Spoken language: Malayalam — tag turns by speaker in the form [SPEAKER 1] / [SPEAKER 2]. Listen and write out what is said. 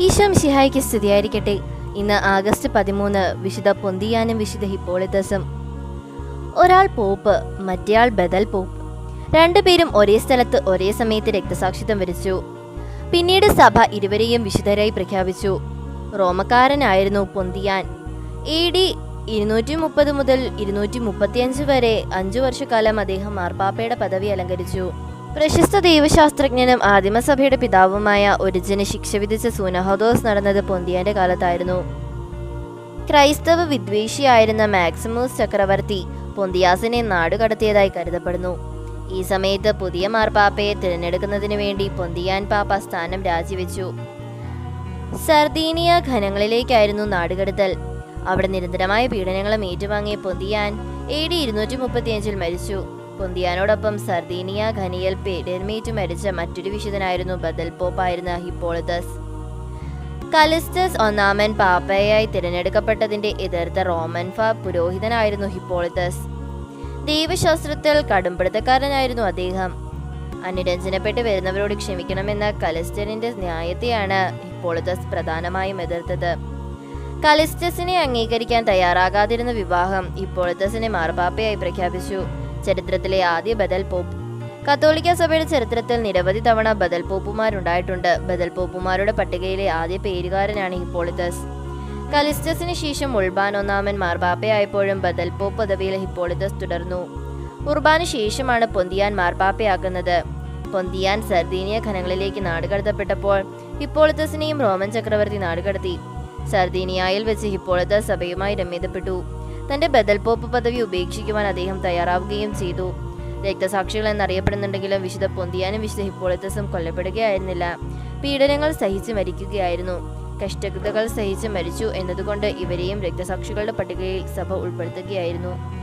[SPEAKER 1] ഈശോ ശിഹായിക്ക് സ്തുതിയായിരിക്കട്ടെ. ഇന്ന് ആഗസ്റ്റ് പതിമൂന്ന് വിശുദ്ധ പൊന്തിയാനും വിശുദ്ധ ഹിപ്പോളിത്തസും. ഒരാൾ പോപ്പ് മറ്റേയാൾ ബദൽ പോപ്പ്. രണ്ടുപേരും ഒരേ സ്ഥലത്ത് ഒരേ സമയത്ത് രക്തസാക്ഷിത്വം വരിച്ചു. പിന്നീട് സഭ ഇരുവരെയും വിശുദ്ധരായി പ്രഖ്യാപിച്ചു. റോമക്കാരനായിരുന്നു പൊന്തിയാൻ. എ ഡി ഇരുന്നൂറ്റി മുപ്പത് മുതൽ ഇരുന്നൂറ്റി മുപ്പത്തിയഞ്ച് വരെ അഞ്ചു വർഷക്കാലം അദ്ദേഹം മാർപ്പാപ്പയുടെ പദവി അലങ്കരിച്ചു. പ്രശസ്ത ദൈവശാസ്ത്രജ്ഞനും ആദിമസഭയുടെ പിതാവുമായ ഒരിജിന് ശിക്ഷ വിധിച്ച സൂനഹോദോസ് നടന്നത് പൊന്തിയാന്റെ കാലത്തായിരുന്നു. ക്രൈസ്തവ വിദ്വേഷിയായിരുന്ന മാക്സിമൂസ് ചക്രവർത്തി പൊന്തിയാസിനെ നാടുകടത്തിയതായി കരുതപ്പെടുന്നു. ഈ സമയത്ത് പുതിയ മാർപ്പാപ്പയെ തിരഞ്ഞെടുക്കുന്നതിന് വേണ്ടി പൊന്തിയാൻ പാപ്പ സ്ഥാനം രാജിവെച്ചു. സർദീനിയ ഖനങ്ങളിലേക്കായിരുന്നു നാടുകടത്തൽ അവിടെ നിരന്തരമായ പീഡനങ്ങളും ഏറ്റുവാങ്ങിയ പൊന്തിയാൻ എ ഡി ഇരുന്നൂറ്റി മുപ്പത്തിയഞ്ചിൽ മരിച്ചു. പൊന്തിയാനോടൊപ്പം സർദീനിയ പേ പീഡനമേറ്റ് മരിച്ച മറ്റൊരു വിശുദ്ധനായിരുന്നു ബദൽ പോപ്പായിരുന്ന ഹിപ്പോളിതസ്. കലിസ്റ്റസ് ഒന്നാമൻ പാപ്പയായി തിരഞ്ഞെടുക്കപ്പെട്ടതിന്റെ എതിർത്ത റോമൻ ഫ പുരോഹിതനായിരുന്നു ഹിപ്പോളിതസ്. ദൈവശാസ്ത്രത്തിൽ കടുംപിടുത്തക്കാരനായിരുന്നു അദ്ദേഹം. അനുരഞ്ജനപ്പെട്ട് വരുന്നവരോട് ക്ഷമിക്കണമെന്ന കലിസ്റ്ററിന്റെ ന്യായത്തെയാണ് ഹിപ്പോളിതസ് പ്രധാനമായും എതിർത്തത്. കലിസ്റ്റസിനെ അംഗീകരിക്കാൻ തയ്യാറാകാതിരുന്ന വിവാഹം ഹിപ്പോളിതസിനെ മാർപാപ്പയായി പ്രഖ്യാപിച്ചു. ചരിത്രത്തിലെ ആദ്യ ബദൽ പോപ്പ്. കത്തോലിക്ക സഭയുടെ ചരിത്രത്തിൽ നിരവധി തവണ ബദൽ പോപ്പുമാരുണ്ടായിട്ടുണ്ട്. ബദൽ പോപ്പുമാരുടെ പട്ടികയിലെ ആദ്യ പേരുകാരനാണ് ഹിപ്പോളിത്തസ്. കലിസ്റ്റസിന് ശേഷം ഉൾബാൻ ഒന്നാമൻ മാർപ്പാപ്പയായപ്പോഴും ബദൽ പോപ്പ് പദവിയിൽ ഹിപ്പോളിത്തസ് തുടർന്നു. ഉർബാന് ശേഷമാണ് പൊന്തിയാൻ മാർപ്പാപ്പയാക്കുന്നത് പൊന്തിയാൻ സർദീനിയ ഖനങ്ങളിലേക്ക് നാടുകടത്തപ്പെട്ടപ്പോൾ ഹിപ്പോളിത്തസിനെയും റോമൻ ചക്രവർത്തി നാടുകടത്തി സർദീനിയായിൽ വെച്ച് ഹിപ്പോളിത്തസ് സഭയുമായി രമ്യതപ്പെട്ടു തന്റെ ബദൽ പോപ്പ് പദവി ഉപേക്ഷിക്കുവാൻ അദ്ദേഹം തയ്യാറാവുകയും ചെയ്തു. രക്തസാക്ഷികൾ എന്നറിയപ്പെടുന്നുണ്ടെങ്കിലും വിശുദ്ധ പൊന്തിയാനും വിശുദ്ധ ഹിപ്പോളിത്തസും കൊല്ലപ്പെടുകയായിരുന്നില്ല. പീഡനങ്ങൾ സഹിച്ച് മരിക്കുകയായിരുന്നു. കഷ്ടകൃതകൾ സഹിച്ച് മരിച്ചു എന്നതുകൊണ്ട് ഇവരെയും രക്തസാക്ഷികളുടെ പട്ടികയിൽ സഭ ഉൾപ്പെടുത്തുകയായിരുന്നു.